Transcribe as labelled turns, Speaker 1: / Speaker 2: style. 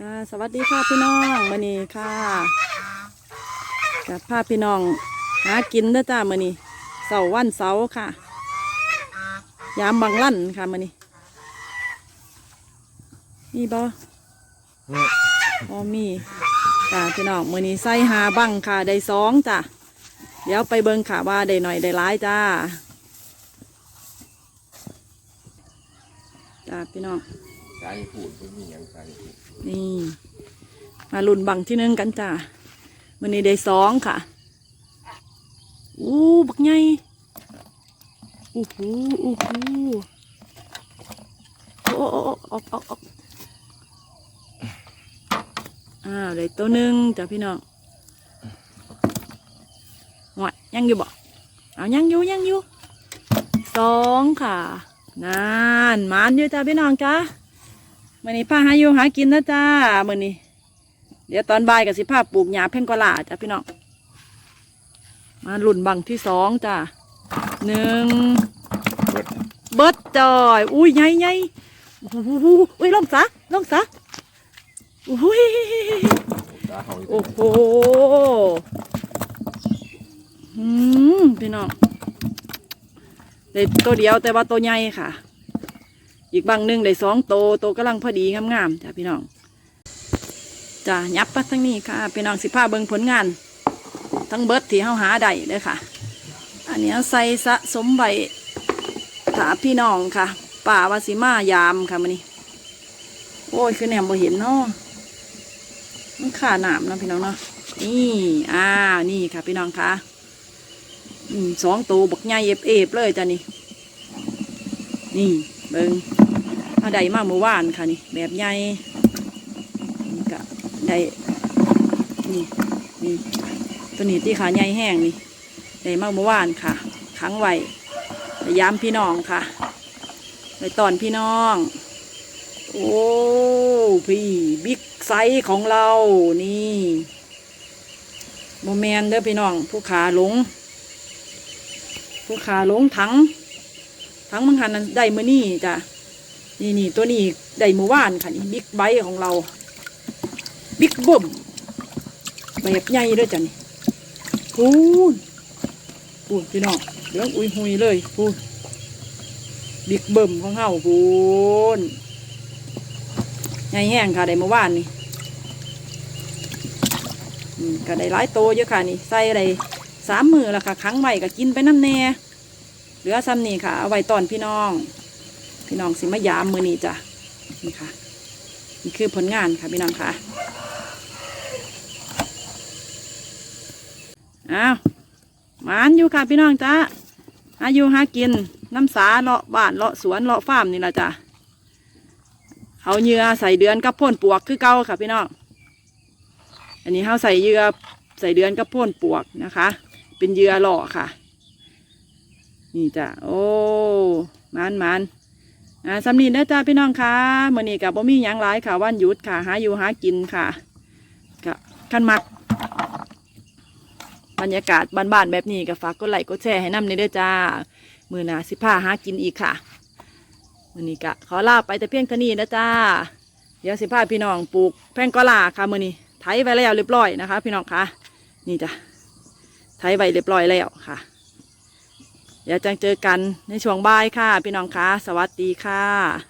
Speaker 1: ค่ะสวัสดีค่ะพี่น้องมื่อนี้ค่ะกับพาพี่น้องหากินเด้อจ้ามื่อนี้เสาร์วันเสาร์ค่ะ ยามบางลั่นค่ะมื่อนี้มีบ่บ่มีจ้าพี่น้องมื่อนี้ใส่หาบังค่ะได้สองจ้ะเดี๋ยวไปเบิ่งค่ะว่าได้หน่อยได้หลายจ้าจ้าพี่น้อง
Speaker 2: ใจพูดไม่มีอย่างใจพูด
Speaker 1: นี่ มาลุ่นบังที่หนึ่งกันจ้าวันนี้ได้สองค่ะ อู้บักใหญ่อู้หูอู้หูโอ้โอ้ออกออกออกอ้าวได้ตัวหนึ่งจ้าพี่น้องหวยังอยู่บ่เอายังอยู่ยังอยู่สองค่ะนานมานอยู่จ้าพี่น้องจ้า มื่อนี้พาหาอยู่หากินนะจ้ามื่อนี้ เดี๋ยวตอนบ่ายกับสิภาปลูกหญ้าเพ่งกลาจ้ะพี่น้องมาหลุ่นบังที่สองจ้าหนึ่ง
Speaker 2: เบิด
Speaker 1: จอยอุ้ยใหญ่ใหญ่โอ้โหอุ้ยลงซะลงซะอุ้ยโอ้โหอืมพี่น้องได้ตัวเดียวแต่ว่าตัวใหญ่ค่ะ อีกบางหนึ่งได้สองโตโตวกำลังพอดีงามๆจ้ะพี่น้องจ้ะยับปัดทั้งนี้ค่ะพี่น้องสิพาเบิงผลงาน ทั้งเบิดที่เฮาหาได้เลยค่ะ อันนี้ใส่สะสมใบถาพี่น้องค่ะ ป่าวาสิมายามค่ะมันนี้โอ้ยคือแหนมบ่เห็นเนาะมันขาหนามนะพี่น้องเนาะนี่อ่านี่ค่ะพี่น้องค่ะอืมสองตัวบักใหญ่เอฟเอฟเลยจ้ะนี่ นี่เบิง อาได้มาเมื่อวานค่ะนี่แบบใหญ่นี่ก็ได้นี่นี่ตัวนี้ที่ขาใหญ่แห้งนี่ได้มาเมื่อวานค่ะขังไว้ไปย้ำพี่น้องค่ะไปตอนพี่น้อง โอ้พี่บิ๊กไซส์ของเรานี่โมแมนเด้อพี่น้อง ผู้ขาหลง ผู้ขาหลงถังทั้งมังหันได้มือนี่จ้ะ นี่นี่ตัวนี้ได้มือว่านค่ะนี่บิ๊กไบค์ของเราบิ๊กเบิ้มแบบใหญ่ด้วยจ้ะนี่พูนพูนพี่น้องเดี๋ยวอุ้ยหุยเลยพูนบิ๊กเบิ้มของเฮาพูนใหญ่แห้งค่ะได้มือว่านนี่ก็ได้หลายโตเยอะค่ะนี่ใส่อะไรสามมือแล้วค่ะครั้งใหม่ก็กินไปน้ำแน่เหลือซ้ำนี่ค่ะเอาไว้ตอนพี่น้อง พี่น้องสิมายามมือนี้จ้ะนี่ค่ะนี่คือผลงานค่ะพี่น้องค่ะอ้าวหมานอยู่ค่ะพี่น้องจ้าอายุหากินน้ำสาเลาะบ้านเลาะสวนเลาะฟาร์มนี่แหละจ้ะเอาเหยื่อใส่เดือนกับพ่นปวกคือเก่าค่ะพี่น้องอันนี้เขาใส่เหยื่อใส่เดือนกับพ่นปวกนะคะ เป็นเหยื่อหล่อค่ะ นี่จ้ะโอ้มันมัน อ่าสำนีนะจ้าพี่น้องค่ะมื่อนี้กับบ่มีหยังหลายค่ะวันหยุดค่ะ หาอยู่หากินค่ะก็ขั้นมักบรรยากาศบ้านๆแบบนี้ก็ฝากกดไลค์กดแชร์ให้นำในเด้อจ้า มือหนาสิพาหากินอีกค่ะมื่อนี้ก็ขอลาไปแต่เพียงเท่านี้นะจ้า เดี๋ยวสิพาพี่น้องปลูกแพงกอลาค่ะมื่อนี้ไถไว้แล้วเรียบร้อยนะคะ พี่น้องค่ะ นี่จ้ะไถไว้เรียบร้อยแล้วค่ะ เดี๋ยวจังเจอกันในช่วงบ่ายค่ะ พี่น้องคะสวัสดีค่ะ